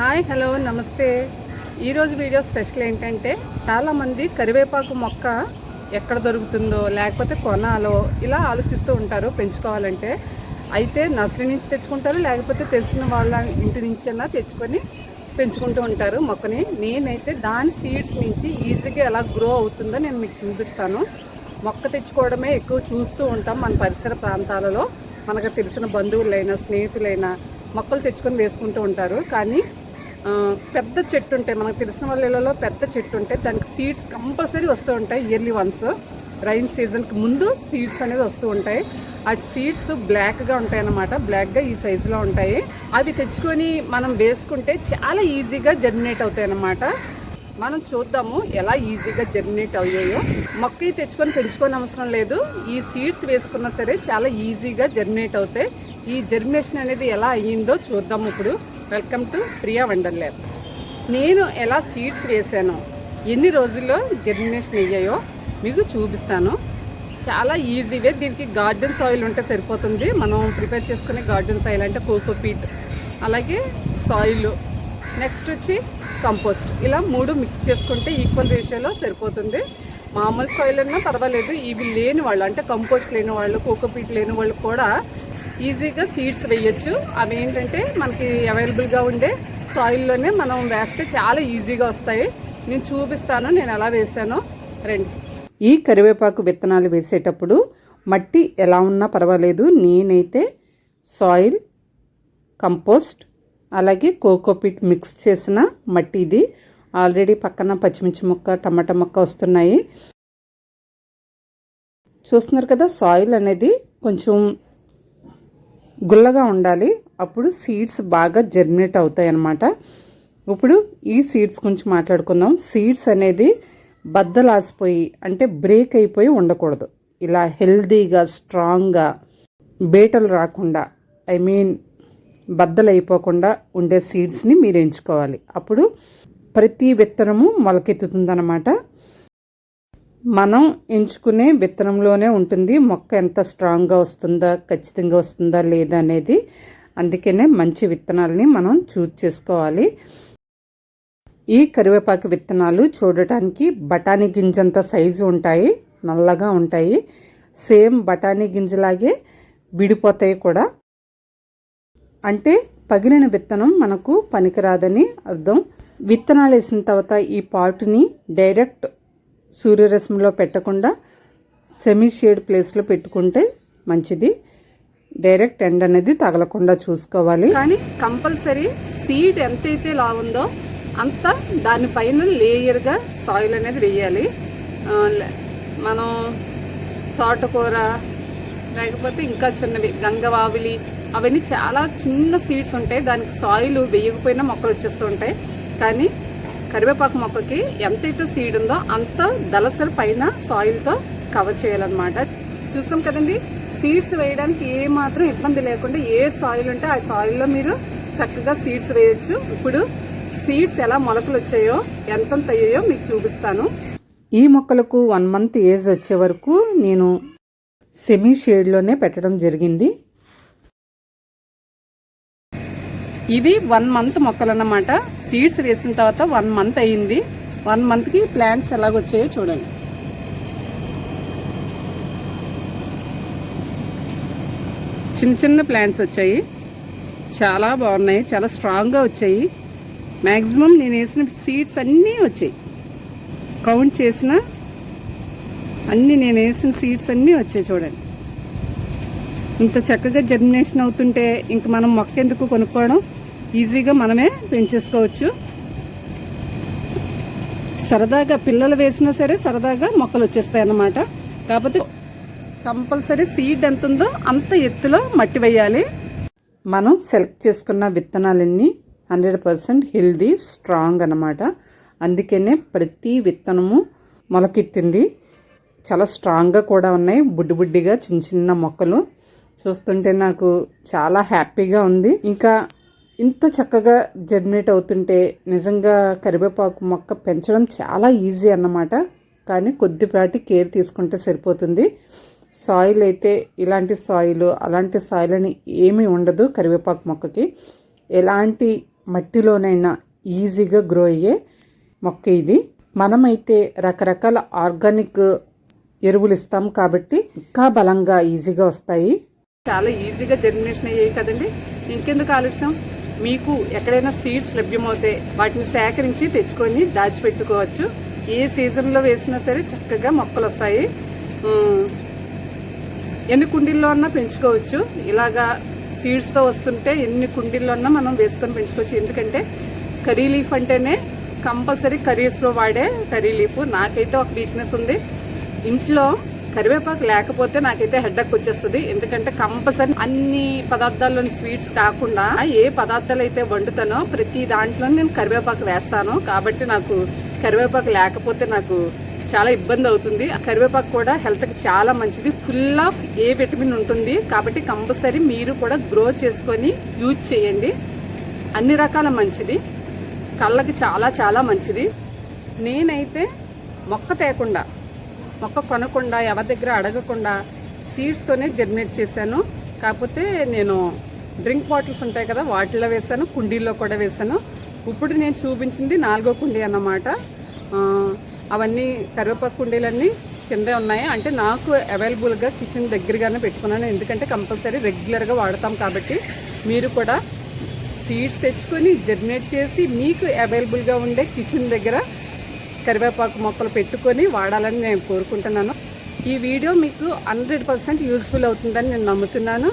Hi hello నమస్తే. ఈరోజు video special ఏంటంటే చాలామంది కరివేపాకు మొక్క ఎక్కడ దొరుకుతుందో లేకపోతే కొనాలో ఇలా ఆలోచిస్తూ ఉంటారు పెంచుకోవాలంటే. అయితే నర్సరీ నుంచి తెచ్చుకుంటారు లేకపోతే తెలిసిన వాళ్ళ ఇంటి నుంచి అన్నా తెచ్చుకొని పెంచుకుంటూ ఉంటారు మొక్కని. నేనైతే దాని సీడ్స్ నుంచి ఈజీగా ఎలా గ్రో అవుతుందో నేను మీకు చూపిస్తాను. మొక్క తెచ్చుకోవడమే ఎక్కువ చూస్తూ ఉంటాం మన పరిసర ప్రాంతాలలో. మనకు తెలిసిన బంధువులైనా స్నేహితులైనా మొక్కలు తెచ్చుకొని వేసుకుంటూ ఉంటారు. కానీ పెద్ద చెట్టు ఉంటాయి. మనకు తెలిసిన వాళ్ళలో పెద్ద చెట్టు ఉంటే దానికి సీడ్స్ కంపల్సరీ వస్తూ ఉంటాయి ఇయర్లీ వన్స్ రైన్ సీజన్కి ముందు సీడ్స్ అనేది వస్తూ ఉంటాయి. ఆ సీడ్స్ బ్లాక్గా ఉంటాయి అన్నమాట. బ్లాక్గా ఈ సైజులో ఉంటాయి. అవి తెచ్చుకొని మనం వేసుకుంటే చాలా ఈజీగా జర్మినేట్ అవుతాయి అన్నమాట. మనం చూద్దాము ఎలా ఈజీగా జర్మినేట్ అయ్యాయో. మొక్క తెచ్చుకొని పెంచుకోని అవసరం లేదు. ఈ సీడ్స్ వేసుకున్నా సరే చాలా ఈజీగా జర్మినేట్ అవుతాయి. ఈ జర్మినేషన్ అనేది ఎలా అయ్యిందో చూద్దాము ఇప్పుడు. Welcome to Priya wonder lab. నేను ఎలా సీడ్స్ వేసాను ఎన్ని రోజుల్లో జర్మినేషన్ అయ్యాయో మీకు చూపిస్తాను. చాలా ఈజీవే దీనికి గార్డెన్ సాయిల్ ఉంటే సరిపోతుంది. మనం ప్రిపేర్ చేసుకునే గార్డెన్ సాయిల్ అంటే కోకోపీట్ అలాగే సాయిల్ నెక్స్ట్ వచ్చి కంపోస్ట్ ఇలా మూడు మిక్స్ చేసుకుంటే ఈక్వల్ రేషియోలో సరిపోతుంది. మామూలు సాయిల్ అన్నా పర్వాలేదు. ఇవి లేని వాళ్ళు అంటే కంపోస్ట్ లేని వాళ్ళు కోకోపీట్ లేని వాళ్ళు కూడా ఈజీగా సీడ్స్ వేయచ్చు. అవి ఏంటంటే మనకి అవైలబుల్గా ఉండే సాయిల్లోనే మనం వేస్తే చాలా ఈజీగా వస్తాయి. నేను చూపిస్తాను నేను ఎలా వేసానో. రండి. ఈ కరివేపాకు విత్తనాలు వేసేటప్పుడు మట్టి ఎలా ఉన్నా పర్వాలేదు. నేనైతే సాయిల్ కంపోస్ట్ అలాగే కోకోపిట్ మిక్స్ చేసిన మట్టి ఇది. ఆల్రెడీ పక్కన పచ్చిమిర్చి మొక్క టమాటా మొక్క వస్తున్నాయి. చూస్తున్నారు కదా సాయిల్ అనేది కొంచెం గుల్లగా ఉండాలి. అప్పుడు సీడ్స్ బాగా జర్మినేట్ అవుతాయి అన్నమాట ఇప్పుడు ఈ సీడ్స్ గురించి మాట్లాడుకుందాం. సీడ్స్ అనేది బద్దలాసిపోయి అంటే బ్రేక్ అయిపోయి ఉండకూడదు. ఇలా హెల్దీగా స్ట్రాంగ్గా బేటలు రాకుండా ఐ మీన్ బద్దలు అయిపోకుండా ఉండే సీడ్స్ని మీరు ఎంచుకోవాలి. అప్పుడు ప్రతి విత్తనము మొలకెత్తుతుందన్నమాట. మనం ఎంచుకునే విత్తనంలోనే ఉంటుంది. మొక్క ఎంత స్ట్రాంగ్గా వస్తుందా ఖచ్చితంగా వస్తుందా లేదా అనేది. అందుకనే మంచి విత్తనాలని మనం చూజ్ చేసుకోవాలి. ఈ కరివేపాకు విత్తనాలు చూడటానికి బఠానీ గింజంత సైజు ఉంటాయి నల్లగా ఉంటాయి. సేమ్ బఠానీ గింజలాగే విడిపోతాయి కూడా. అంటే పగిలిన విత్తనం మనకు పనికిరాదని అర్థం. విత్తనాలు వేసిన తర్వాత ఈ పాటుని డైరెక్ట్ సూర్యరశ్మిలో పెట్టకుండా సెమీ షేడ్ ప్లేస్లో పెట్టుకుంటే మంచిది. డైరెక్ట్ ఎండ్ అనేది తగలకుండా చూసుకోవాలి. కానీ కంపల్సరీ సీడ్ ఎంతైతే లావుందో ఉందో అంత దానిపైన లేయర్గా సాయిల్ అనేది వేయాలి. మనం తోటకూర లేకపోతే ఇంకా చిన్నవి గంగవావిలి అవన్నీ చాలా చిన్న సీడ్స్ ఉంటాయి. దానికి సాయిల్ వేయకపోయినా మొక్కలు వచ్చేస్తూ ఉంటాయి. కానీ కరివేపాకు మొక్కకి ఎంతైతే సీడ్ ఉందో అంత దళసరి పైన సాయిల్తో కవర్ చేయాలన్నమాట. చూసాం కదండి సీడ్స్ వేయడానికి ఏ మాత్రం ఇబ్బంది లేకుండా ఏ సాయిల్ ఉంటే ఆ సాయిల్లో మీరు చక్కగా సీడ్స్ వేయచ్చు. ఇప్పుడు సీడ్స్ ఎలా మొలకలు వచ్చాయో ఎంతంత అయ్యాయో మీకు చూపిస్తాను. ఈ మొక్కలకు వన్ మంత్ ఏజ్ వచ్చే వరకు నేను సెమీ షేడ్లోనే పెట్టడం జరిగింది. ఇవి వన్ మంత్ మొక్కలు అన్నమాట సీడ్స్ వేసిన తర్వాత వన్ మంత్ అయ్యింది. వన్ మంత్కి ప్లాంట్స్ ఎలాగొచ్చాయో చూడండి. చిన్న చిన్న ప్లాంట్స్ వచ్చాయి. చాలా బాగున్నాయి. చాలా స్ట్రాంగ్గా వచ్చాయి. మ్యాక్సిమం నేను వేసిన సీడ్స్ అన్నీ వచ్చాయి. కౌంట్ చేసిన అన్నీ నేను వేసిన సీడ్స్ అన్నీ వచ్చాయి చూడండి. ఇంత చక్కగా జర్మినేషన్ అవుతుంటే ఇంక మనం మొక్క ఎందుకు కొనుక్కోవడం? ఈజీగా మనమే పెంచేసుకోవచ్చు. సరదాగా పిల్లలు వేసినా సరే సరదాగా మొక్కలు వచ్చేస్తాయి అన్నమాట. కాకపోతే కంపల్సరీ సీడ్ ఎంత ఉందో అంత ఎత్తులో మట్టి వేయాలి. మనం సెలెక్ట్ చేసుకున్న విత్తనాలన్నీ హండ్రెడ్ పర్సెంట్ హెల్దీ స్ట్రాంగ్ అనమాట అందుకనే ప్రతి విత్తనము మొలకెత్తింది. చాలా స్ట్రాంగ్గా కూడా ఉన్నాయి. బుడ్డి బుడ్డిగా చిన్న చిన్న మొక్కలు. చూస్తుంటే నాకు చాలా హ్యాపీగా ఉంది. ఇంకా ఇంత చక్కగా జర్మినేట్ అవుతుంటే నిజంగా కరివేపాకు మొక్క పెంచడం చాలా ఈజీ అన్నమాట. కానీ కొద్దిపాటి కేర్ తీసుకుంటే సరిపోతుంది. సాయిల్ అయితే ఇలాంటి సాయిల్ అలాంటి సాయిల్ అని ఏమీ ఉండదు కరివేపాకు మొక్కకి. ఎలాంటి మట్టిలోనైనా ఈజీగా గ్రో అయ్యే మొక్క ఇది. మనమైతే రకరకాల ఆర్గానిక్ ఎరువులు ఇస్తాం కాబట్టి ఇంకా బలంగా ఈజీగా వస్తాయి. చాలా ఈజీగా జర్మినేషన్ అయ్యాయి కదండి. ఇంకెందుకు ఆలస్యం? మీకు ఎక్కడైనా సీడ్స్ లభ్యమవుతే వాటిని సేకరించి తెచ్చుకొని దాచిపెట్టుకోవచ్చు. ఏ సీజన్లో వేసినా సరే చక్కగా మొక్కలు వస్తాయి. ఎన్ని కుండీల్లో అన్నా పెంచుకోవచ్చు. ఇలాగా సీడ్స్తో వస్తుంటే ఎన్ని కుండీల్లో అన్నా మనం వేసుకొని పెంచుకోవచ్చు. ఎందుకంటే కర్రీ లీఫ్ అంటేనే కంపల్సరీ కర్రీస్లో వాడే కర్రీ లీఫ్. నాకైతే ఒక వీక్నెస్ ఉంది. ఇంట్లో కరివేపాకు లేకపోతే నాకైతే హెడ్డక్ వచ్చేస్తుంది. ఎందుకంటే కంపల్సరీ అన్ని పదార్థాల్లోని స్వీట్స్ కాకుండా ఏ పదార్థాలు అయితే వండుతానో ప్రతి దాంట్లో నేను కరివేపాకు వేస్తాను. కాబట్టి నాకు కరివేపాకు లేకపోతే నాకు చాలా ఇబ్బంది అవుతుంది. ఆ కరివేపాకు కూడా హెల్త్కి చాలా మంచిది. ఫుల్ ఆఫ్ ఏ విటమిన్ ఉంటుంది. కాబట్టి కంపల్సరీ మీరు కూడా గ్రో చేసుకొని యూజ్ చేయండి. అన్ని రకాల మంచిది. కళ్ళకి చాలా చాలా మంచిది. నేనైతే మొక్క తేకుండా మొక్క కొనకుండా ఎవరి దగ్గర అడగకుండా సీడ్స్తోనే జర్మినేట్ చేశాను. కాకపోతే నేను డ్రింక్ బాటిల్స్ ఉంటాయి కదా వాటిలో వేసాను కుండీల్లో కూడా వేసాను ఇప్పుడు నేను చూపించింది నాలుగో కుండీ అన్నమాట. అవన్నీ కరివేపాకు కుండీలన్నీ కిందే ఉన్నాయి. అంటే నాకు అవైలబుల్గా కిచెన్ దగ్గరగానే పెట్టుకున్నాను. ఎందుకంటే కంపల్సరీ రెగ్యులర్గా వాడతాం కాబట్టి మీరు కూడా సీడ్స్ తెచ్చుకొని జర్మినేట్ చేసి మీకు అవైలబుల్గా ఉండే కిచెన్ దగ్గర కరివేపాకు మొక్కలు పెట్టుకొని వాడాలని నేను కోరుకుంటున్నాను. ఈ వీడియో మీకు హండ్రెడ్ పర్సెంట్ యూస్ఫుల్ అవుతుందని నేను నమ్ముతున్నాను.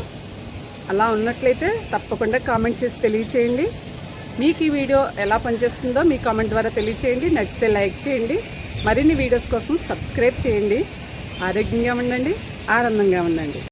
అలా ఉన్నట్లయితే తప్పకుండా కామెంట్ చేసి తెలియచేయండి. మీకు ఈ వీడియో ఎలా పనిచేస్తుందో మీ కామెంట్ ద్వారా తెలియచేయండి. నచ్చితే లైక్ చేయండి. మరిన్ని వీడియోస్ కోసం సబ్స్క్రైబ్ చేయండి. ఆరోగ్యంగా ఉండండి. ఆనందంగా ఉండండి.